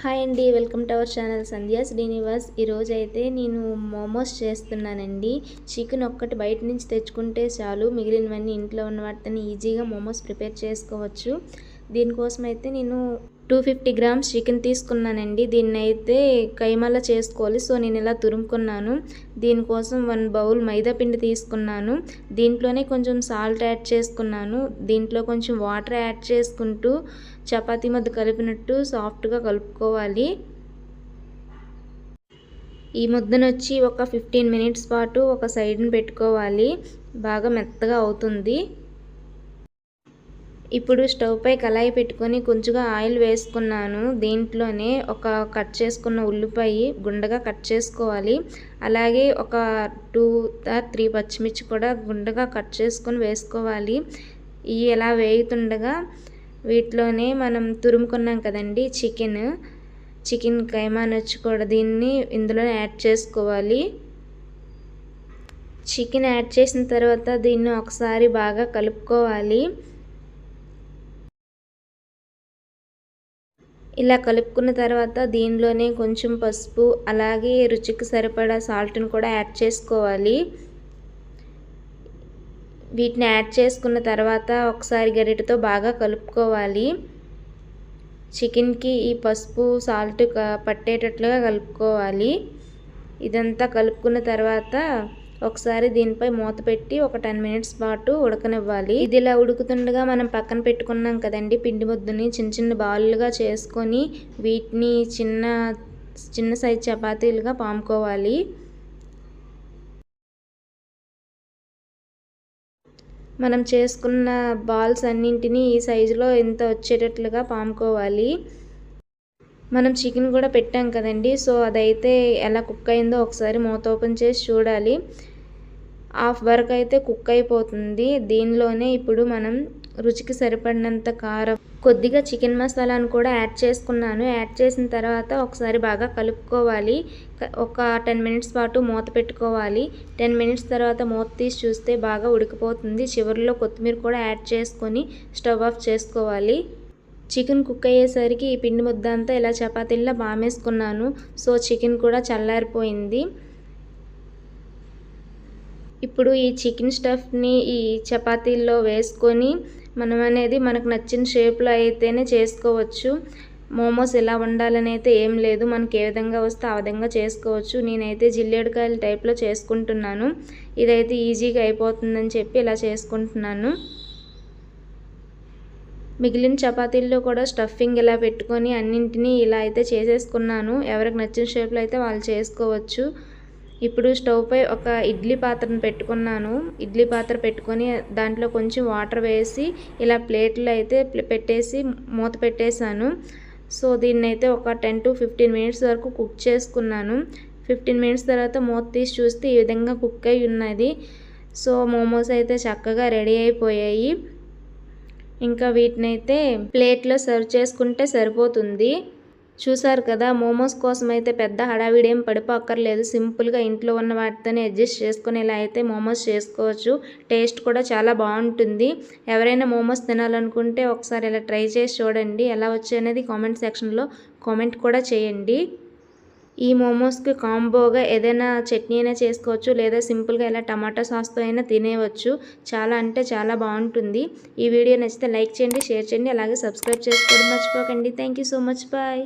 Hi అండి welcome to our channel Sandhya Srinivas. ఈరోజు అయితే నేను మోమోస్ చేస్తున్నానండి. చికెన్ ఒక్కటి బయట నుంచి తెచ్చుకుంటే చాలు మిగిలినవన్నీ ఇంట్లో ఉన్న వాటిని ఈజీగా మోమోస్ ప్రిపేర్ చేసుకోవచ్చు. దీనికోసం అయితే నేను టూ ఫిఫ్టీ గ్రామ్స్ చికెన్ తీసుకున్నానండి. దీన్ని అయితే కైమల చేసుకోవాలి. సో నేను ఇలా తురుముకున్నాను. దీనికోసం వన్ బౌల్ మైదా పిండి తీసుకున్నాను. దీంట్లోనే కొంచెం సాల్ట్ యాడ్ చేసుకున్నాను. దీంట్లో కొంచెం వాటర్ యాడ్ చేసుకుంటూ చపాతీ మధ్య కలిపినట్టు సాఫ్ట్గా కలుపుకోవాలి. ఈ ముద్దను వచ్చి ఒక ఫిఫ్టీన్ మినిట్స్ పాటు ఒక సైడ్ని పెట్టుకోవాలి. బాగా మెత్తగా అవుతుంది. ఇప్పుడు స్టవ్ పై కళాయి పెట్టుకొని కొంచెంగా ఆయిల్ వేసుకున్నాను. దీంట్లోనే ఒక కట్ చేసుకున్న ఉల్లిపాయ గుండగా కట్ చేసుకోవాలి. అలాగే ఒక టూ త్రీ పచ్చిమిర్చి కూడా గుండగా కట్ చేసుకొని వేసుకోవాలి. ఇవి ఎలా వేయుతుండగా వీటిలోనే మనం తురుముకున్నాం కదండి చికెన్. చికెన్ కైమా నచ్చి కూడా దీన్ని ఇందులో యాడ్ చేసుకోవాలి. చికెన్ యాడ్ చేసిన తర్వాత దీన్ని ఒకసారి బాగా కలుపుకోవాలి. ఇలా కలుపుకున్న తర్వాత దీనిలోనే కొంచెం పసుపు అలాగే రుచికి సరిపడా సాల్ట్ని కూడా యాడ్ చేసుకోవాలి. వీటిని యాడ్ చేసుకున్న తర్వాత ఒకసారి గరిటతో బాగా కలుపుకోవాలి. చికెన్కి ఈ పసుపు సాల్ట్ పట్టేటట్లుగా కలుపుకోవాలి. ఇదంతా కలుపుకున్న తర్వాత ఒకసారి దీనిపై మూత పెట్టి ఒక టెన్ మినిట్స్ పాటు ఉడకనివ్వాలి. ఇది ఇలా ఉడుకుతుండగా మనం పక్కన పెట్టుకున్నాం కదండి పిండి ముద్దని చిన్న చిన్న బాలులుగా చేసుకొని వీటిని చిన్న చిన్న సైజ్ చపాతీలుగా పాముకోవాలి. మనం చేసుకున్న బాల్స్ అన్నింటినీ ఈ సైజులో ఎంత వచ్చేటట్లుగా పాముకోవాలి. మనం చికెన్ కూడా పెట్టాం కదండి సో అదైతే ఎలా కుక్ అయిందో ఒకసారి మూత ఓపెన్ చేసి చూడాలి. హాఫ్ వరకు అయితే కుక్ అయిపోతుంది. దీనిలోనే ఇప్పుడు మనం రుచికి సరిపడినంత కారం కొద్దిగా చికెన్ మసాలాను కూడా యాడ్ చేసుకున్నాను. యాడ్ చేసిన తర్వాత ఒకసారి బాగా కలుపుకోవాలి. ఒక టెన్ మినిట్స్ పాటు మూత పెట్టుకోవాలి. టెన్ మినిట్స్ తర్వాత మూత తీసి చూస్తే బాగా ఉడికిపోతుంది. చివరిలో కొత్తిమీర కూడా యాడ్ చేసుకొని స్టవ్ ఆఫ్ చేసుకోవాలి. చికెన్ కుక్ అయ్యేసరికి ఈ పిండి ముద్ద అంతా ఇలా చపాతీల్లో బామేసుకున్నాను. సో చికెన్ కూడా చల్లారిపోయింది. ఇప్పుడు ఈ చికెన్ స్టఫ్ని ఈ చపాతీల్లో వేసుకొని మనం అనేది మనకు నచ్చిన షేప్లో అయితేనే చేసుకోవచ్చు. మోమోస్ ఎలా వండాలని అయితే ఏం లేదు. మనకి ఏ విధంగా వస్తే ఆ విధంగా చేసుకోవచ్చు. నేనైతే జిల్లేడుకాయల టైప్లో చేసుకుంటున్నాను. ఇదైతే ఈజీగా అయిపోతుందని చెప్పి ఇలా చేసుకుంటున్నాను. మిగిలిన చపాతీల్లో కూడా స్టఫింగ్ ఇలా పెట్టుకొని అన్నింటినీ ఇలా అయితే చేసేసుకున్నాను. ఎవరికి నచ్చిన షేప్లో అయితే వాళ్ళు చేసుకోవచ్చు. ఇప్పుడు స్టవ్ పై ఒక ఇడ్లీ పాత్రను పెట్టుకున్నాను. ఇడ్లీ పాత్ర పెట్టుకొని దాంట్లో కొంచెం వాటర్ వేసి ఇలా ప్లేట్లు అయితే పెట్టేసి మూత పెట్టేశాను. సో దీన్ని అయితే ఒక టెన్ టు ఫిఫ్టీన్ మినిట్స్ వరకు కుక్ చేసుకున్నాను. ఫిఫ్టీన్ మినిట్స్ తర్వాత మూత తీసి చూస్తే ఈ విధంగా కుక్ అయి ఉన్నది. సో మోమోస్ అయితే చక్కగా రెడీ అయిపోయాయి. ఇంకా వీటిని అయితే ప్లేట్లో సర్వ్ చేసుకుంటే సరిపోతుంది. చూసారు కదా మోమోస్ కోసం అయితే పెద్ద హడావిడేం పడిపోక్కర్లేదు. సింపుల్గా ఇంట్లో ఉన్న వాటితోనే అడ్జస్ట్ చేసుకునేలా అయితే మోమోస్ చేసుకోవచ్చు. టేస్ట్ కూడా చాలా బాగుంటుంది. ఎవరైనా మోమోస్ తినాలనుకుంటే ఒకసారి ఇలా ట్రై చేసి చూడండి. ఎలా వచ్చాయనేది కామెంట్ సెక్షన్లో కామెంట్ కూడా చేయండి. ఈ మోమోస్కి కాంబోగా ఏదైనా చట్నీ అయినా చేసుకోవచ్చు లేదా సింపుల్గా ఇలా టమాటా సాస్తో అయినా తినేవచ్చు. చాలా అంటే చాలా బాగుంటుంది. ఈ వీడియో నచ్చితే లైక్ చేయండి షేర్ చేయండి అలాగే సబ్స్క్రైబ్ చేసుకోవడం మర్చిపోకండి. Thank so much. బాయ్.